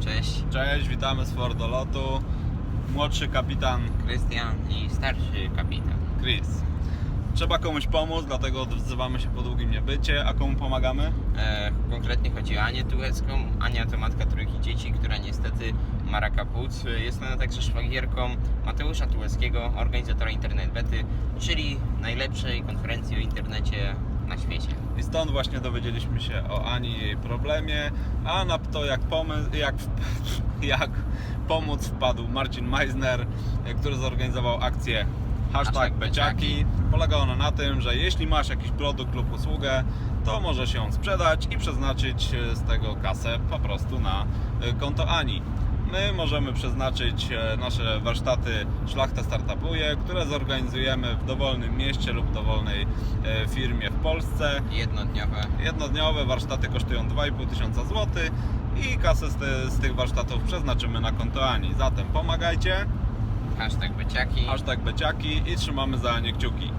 Cześć, Cześć, witamy z Fordolotu. Młodszy kapitan Krystian i starszy kapitan. Chris. Trzeba komuś pomóc, dlatego odzywamy się po długim niebycie. A komu pomagamy? E, konkretnie chodzi o Anię Tułecką. Ania to matka trójki dzieci, która niestety ma raka płuc. Jest ona także szwagierką Mateusza Tułeckiego, organizatora Internet Bety, czyli najlepszej konferencji o internecie stąd właśnie dowiedzieliśmy się o Ani i jej problemie, a na to jak, pomysł, jak, jak pomóc wpadł Marcin Meisner, który zorganizował akcję Hashtag Beciaki. Polega ona na tym, że jeśli masz jakiś produkt lub usługę, to możesz ją sprzedać i przeznaczyć z tego kasę po prostu na konto Ani. My możemy przeznaczyć e, nasze warsztaty Szlachta Startupuje, które zorganizujemy w dowolnym mieście lub dowolnej e, firmie w Polsce. Jednodniowe. Jednodniowe warsztaty kosztują 2,5 tysiąca złotych i kasę z, te, z tych warsztatów przeznaczymy na konto Ani. Zatem pomagajcie, Hashtag Beciaki. hashtag beciaki i trzymamy za Anię kciuki.